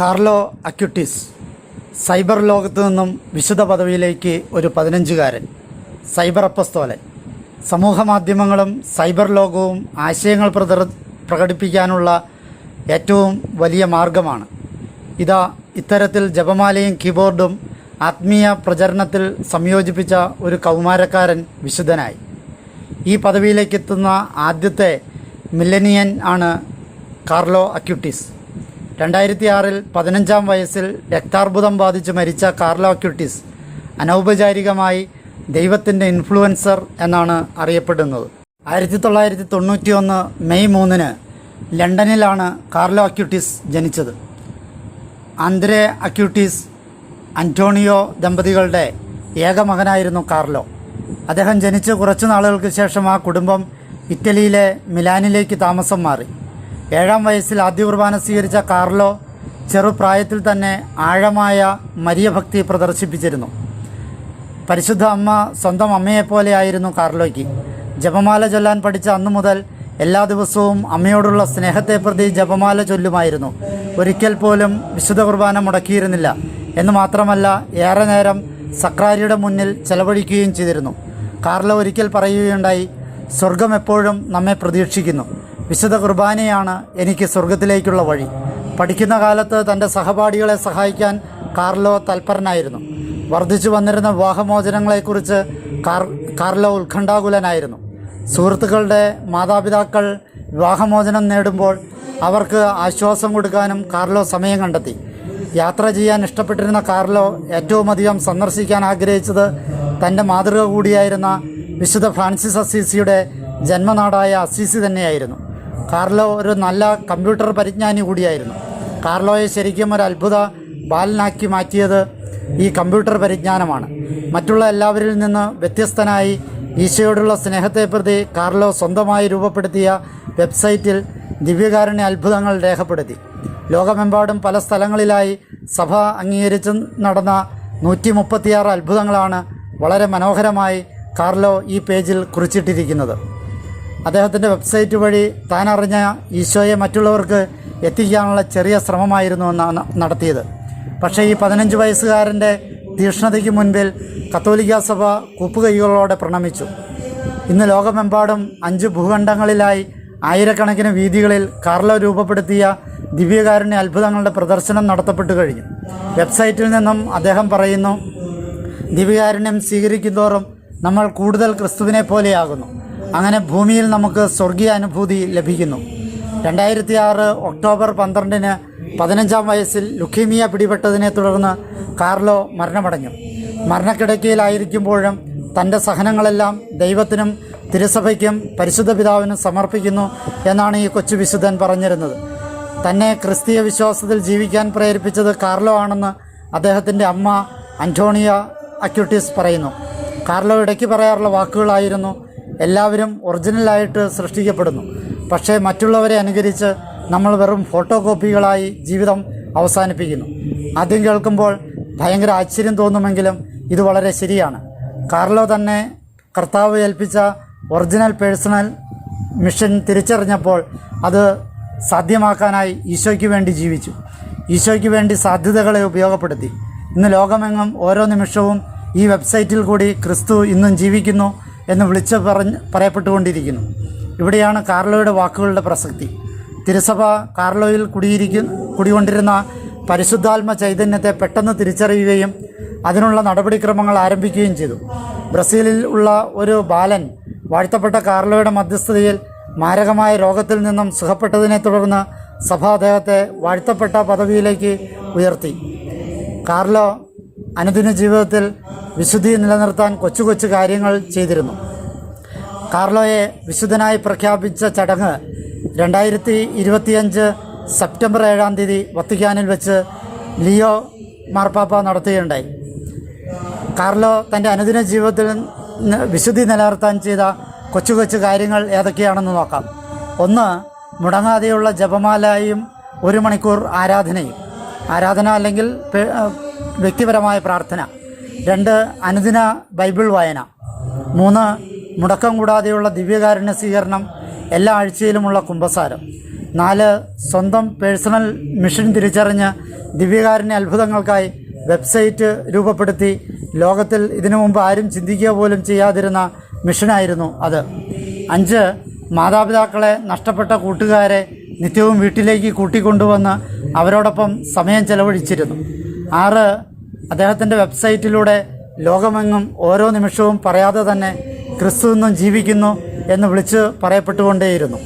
Carlo Acutis cyber ലോകത്തു നിന്നും വിശുദ്ധ പദവിയിലേക്ക് ഒരു പതിനഞ്ചുകാരൻ സൈബർ അപ്പസ്തോലൻ. സമൂഹ മാധ്യമങ്ങളും സൈബർ ലോകവും ആശയങ്ങൾ പ്രദർ പ്രകടിപ്പിക്കാനുള്ള ഏറ്റവും വലിയ മാർഗമാണ്. ഇതാ ഇത്തരത്തിൽ ജപമാലയും കീബോർഡും ആത്മീയ പ്രചരണത്തിൽ സംയോജിപ്പിച്ച ഒരു കൗമാരക്കാരൻ വിശുദ്ധനായി. ഈ പദവിയിലേക്കെത്തുന്ന ആദ്യത്തെ മില്ലനിയൻ ആണ് കാർലോ അക്യുട്ടിസ്. രണ്ടായിരത്തി ആറിൽ പതിനഞ്ചാം വയസ്സിൽ രക്താർബുദം ബാധിച്ച് മരിച്ച കാർലോ ക്യൂട്ടിസ് അനൗപചാരികമായി ദൈവത്തിന്റെ ഇൻഫ്ലുവൻസർ എന്നാണ് അറിയപ്പെടുന്നത്. ആയിരത്തി തൊള്ളായിരത്തി തൊണ്ണൂറ്റി ഒന്ന് മെയ് മൂന്നിന് ലണ്ടനിലാണ് കാർലോ അക്യൂട്ടിസ് ജനിച്ചത്. ആന്ദ്രേ അക്യൂട്ടിസ് അന്റോണിയോ ദമ്പതികളുടെ ഏക മകനായിരുന്നു കാർലോ. അദ്ദേഹം ജനിച്ച് കുറച്ച് നാളുകൾക്ക് ശേഷം ആ കുടുംബം ഇറ്റലിയിലെ മിലാനിലേക്ക് താമസം മാറി. ഏഴാം വയസ്സിൽ ആദ്യ കുർബാന സ്വീകരിച്ച കാർലോ ചെറുപ്രായത്തിൽ തന്നെ ആഴമായ മരിയഭക്തി പ്രദർശിപ്പിച്ചിരുന്നു. പരിശുദ്ധ അമ്മ സ്വന്തം അമ്മയെപ്പോലെയായിരുന്നു കാർലോയ്ക്ക്. ജപമാല ചൊല്ലാൻ പഠിച്ച അന്നു മുതൽ എല്ലാ ദിവസവും അമ്മയോടുള്ള സ്നേഹത്തെ പ്രതി ജപമാല ചൊല്ലുമായിരുന്നു. ഒരിക്കൽ പോലും വിശുദ്ധ കുർബാന മുടക്കിയിരുന്നില്ല. എന്ന് മാത്രമല്ല ഏറെ നേരം സക്രാരിയുടെ മുന്നിൽ ചെലവഴിക്കുകയും ചെയ്തിരുന്നു. കാർലോ ഒരിക്കൽ പറയുകയുണ്ടായി സ്വർഗം എപ്പോഴും നമ്മെ പ്രതീക്ഷിക്കുന്നു. വിശുദ്ധ കുർബാനയാണ് എനിക്ക് സ്വർഗത്തിലേക്കുള്ള വഴി. പഠിക്കുന്ന കാലത്ത് തന്റെ സഹപാഠികളെ സഹായിക്കാൻ കാർലോ തൽപരനായിരുന്നു. വർദ്ധിച്ചു വന്നിരുന്ന വിവാഹമോചനങ്ങളെക്കുറിച്ച് കാർ കാർലോ ഉത്കണ്ഠാകുലനായിരുന്നു. സുഹൃത്തുക്കളുടെ മാതാപിതാക്കൾ വിവാഹമോചനം നേടുമ്പോൾ അവർക്ക് ആശ്വാസം കൊടുക്കാനും കാർലോ സമയം കണ്ടെത്തി. യാത്ര ചെയ്യാൻ ഇഷ്ടപ്പെട്ടിരുന്ന കാർലോ ഏറ്റവും അധികം സന്ദർശിക്കാൻ ആഗ്രഹിച്ചത് തന്റെ മാതൃക കൂടിയായിരുന്ന വിശുദ്ധ ഫ്രാൻസിസ് അസീസിയുടെ ജന്മനാടായ അസീസി തന്നെയായിരുന്നു. കാർലോ ഒരു നല്ല കമ്പ്യൂട്ടർ പരിജ്ഞാനി കൂടിയായിരുന്നു. കാർലോയെ ശരിക്കും ഒരു അത്ഭുത ബാലനാക്കി മാറ്റിയത് ഈ കമ്പ്യൂട്ടർ പരിജ്ഞാനമാണ്. മറ്റുള്ള എല്ലാവരിൽ നിന്ന് വ്യത്യസ്തനായി ഈശോയോടുള്ള സ്നേഹത്തെ പ്രതി കാർലോ സ്വന്തമായി രൂപപ്പെടുത്തിയ വെബ്സൈറ്റിൽ ദിവ്യകാരുണ്യ അത്ഭുതങ്ങൾ രേഖപ്പെടുത്തി. ലോകമെമ്പാടും പല സ്ഥലങ്ങളിലായി സഭ അംഗീകരിച്ച് നടന്ന നൂറ്റി മുപ്പത്തിയാറ് അത്ഭുതങ്ങളാണ് വളരെ മനോഹരമായി കാർലോ ഈ പേജിൽ കുറിച്ചിട്ടിരിക്കുന്നത്. അദ്ദേഹത്തിന്റെ വെബ്സൈറ്റ് വഴി താൻ അറിഞ്ഞ ഈശോയെ മറ്റുള്ളവർക്ക് എത്തിക്കാനുള്ള ചെറിയ ശ്രമമായിരുന്നു നടത്തിയത്. പക്ഷേ ഈ പതിനഞ്ച് വയസ്സുകാരന്റെ തീക്ഷ്ണതയ്ക്ക് മുൻപിൽ കത്തോലിക്ക സഭ കൂപ്പുകൈകളോടെ പ്രണമിച്ചു. ഇന്ന് ലോകമെമ്പാടും അഞ്ച് ഭൂഖണ്ഡങ്ങളിലായി ആയിരക്കണക്കിന് വീതികളിൽ കാർലോ രൂപപ്പെടുത്തിയ ദിവ്യകാരുണ്യ അത്ഭുതങ്ങളുടെ പ്രദർശനം നടത്തപ്പെട്ടു കഴിഞ്ഞു. വെബ്സൈറ്റിൽ നിന്നും അദ്ദേഹം പറയുന്നു ദിവ്യകാരുണ്യം സ്വീകരിക്കുന്തോറും നമ്മൾ കൂടുതൽ ക്രിസ്തുവിനെ പോലെയാകുന്നു. അങ്ങനെ ഭൂമിയിൽ നമുക്ക് സ്വർഗീയ അനുഭൂതി ലഭിക്കുന്നു. രണ്ടായിരത്തി ആറ് ഒക്ടോബർ പന്ത്രണ്ടിന് പതിനഞ്ചാം വയസ്സിൽ ലുക്കീമിയ പിടിപെട്ടതിനെ തുടർന്ന് കാർലോ മരണമടഞ്ഞു. മരണക്കിടക്കയിലായിരിക്കുമ്പോഴും തന്റെ സഹനങ്ങളെല്ലാം ദൈവത്തിനും തിരുസഭയ്ക്കും പരിശുദ്ധ പിതാവിനും സമർപ്പിക്കുന്നു എന്നാണ് ഈ കൊച്ചു വിശുദ്ധൻ പറഞ്ഞിരുന്നത്. തന്നെ ക്രിസ്തീയ വിശ്വാസത്തിൽ ജീവിക്കാൻ പ്രേരിപ്പിച്ചത് കാർലോ ആണെന്ന് അദ്ദേഹത്തിന്റെ അമ്മ അന്റോണിയ അക്യൂട്ടിസ് പറയുന്നു. കാർലോ ഇടയ്ക്ക് പറയാറുള്ള വാക്കുകളായിരുന്നു എല്ലാവരും ഒറിജിനലായിട്ട് സൃഷ്ടിക്കപ്പെടുന്നു. പക്ഷേ മറ്റുള്ളവരെ അനുകരിച്ച് നമ്മൾ വെറും ഫോട്ടോ കോപ്പികളായി ജീവിതം അവസാനിപ്പിക്കുന്നു. ആദ്യം കേൾക്കുമ്പോൾ ഭയങ്കര ആശ്ചര്യം തോന്നുമെങ്കിലും ഇത് വളരെ ശരിയാണ്. കാർലോ തന്നെ കർത്താവ് ഏൽപ്പിച്ച ഒറിജിനൽ പേഴ്സണൽ മിഷൻ തിരിച്ചറിഞ്ഞപ്പോൾ അത് സാധ്യമാക്കാനായി ഈശോയ്ക്ക് വേണ്ടി ജീവിച്ചു. ഈശോയ്ക്ക് വേണ്ടി സാധ്യതകളെ ഉപയോഗപ്പെടുത്തി. ഇന്ന് ലോകമെങ്ങും ഓരോ നിമിഷവും ഈ വെബ്സൈറ്റിൽ കൂടി ക്രിസ്തു ഇന്നും ജീവിക്കുന്നു. എന്ന് വിളിച്ച് പറഞ്ഞ് പറയപ്പെട്ടുകൊണ്ടിരിക്കുന്നു. ഇവിടെയാണ് കാർലോയുടെ വാക്കുകളുടെ പ്രസക്തി. തിരുസഭ കാർലോയിൽ കുടിയിരിക്കു കുടികൊണ്ടിരുന്ന പരിശുദ്ധാത്മ ചൈതന്യത്തെ പെട്ടെന്ന് തിരിച്ചറിയുകയും അതിനുള്ള നടപടിക്രമങ്ങൾ ആരംഭിക്കുകയും ചെയ്തു. ബ്രസീലിൽ ഉള്ള ഒരു ബാലൻ വാഴ്ത്തപ്പെട്ട കാർലോയുടെ മധ്യസ്ഥതയിൽ മാരകമായ രോഗത്തിൽ നിന്നും സുഖപ്പെട്ടതിനെ തുടർന്ന് സഭ അദ്ദേഹത്തെ വാഴ്ത്തപ്പെട്ട പദവിയിലേക്ക് ഉയർത്തി. കാർലോ അനുദിന ജീവിതത്തിൽ വിശുദ്ധി നിലനിർത്താൻ കൊച്ചു കൊച്ചു കാര്യങ്ങൾ ചെയ്തിരുന്നു. കാർലോയെ വിശുദ്ധനായി പ്രഖ്യാപിച്ച ചടങ്ങ് രണ്ടായിരത്തി ഇരുപത്തിയഞ്ച് സെപ്റ്റംബർ ഏഴാം തീയതി വത്തിക്കാനിൽ വെച്ച് ലിയോ മാർപ്പാപ്പ നടത്തുകയുണ്ടായി. കാർലോ തന്റെ അനുദിന ജീവിതത്തിൽ വിശുദ്ധി നിലനിർത്താൻ ചെയ്ത കൊച്ചു കൊച്ചു കാര്യങ്ങൾ ഏതൊക്കെയാണെന്ന് നോക്കാം. ഒന്ന് മുടങ്ങാതെയുള്ള ജപമാലയും ഒരു മണിക്കൂർ ആരാധനയും. ആരാധന അല്ലെങ്കിൽ വ്യക്തിപരമായ പ്രാർത്ഥന. രണ്ട് അനുദിന ബൈബിൾ വായന. മൂന്ന് മുടക്കം കൂടാതെയുള്ള ദിവ്യകാരുണ്യ സ്വീകരണം എല്ലാ ആഴ്ചയിലുമുള്ള കുംഭസാരം. നാല് സ്വന്തം പേഴ്സണൽ മിഷൻ തിരിച്ചറിഞ്ഞ് ദിവ്യകാരുണ്യ അത്ഭുതങ്ങൾക്കായി വെബ്സൈറ്റ് രൂപപ്പെടുത്തി ലോകത്തിൽ ഇതിനു മുമ്പ് ആരും ചിന്തിക്കുക പോലും ചെയ്യാതിരുന്ന മിഷനായിരുന്നു അത്. അഞ്ച് മാതാപിതാക്കളെ നഷ്ടപ്പെട്ട കൂട്ടുകാരെ നിത്യവും വീട്ടിലേക്ക് കൂട്ടിക്കൊണ്ടുവന്ന് അവരോടൊപ്പം സമയം ചെലവഴിച്ചിരുന്നു. ആറ് അദ്ദേഹത്തിന്റെ വെബ്സൈറ്റിലൂടെ ലോകമെങ്ങും ഓരോ നിമിഷവും പറയാതെ തന്നെ ക്രിസ്തു എന്നും ജീവിക്കുന്നു എന്ന് വിളിച്ച് പറയപ്പെട്ടുകൊണ്ടേയിരുന്നു.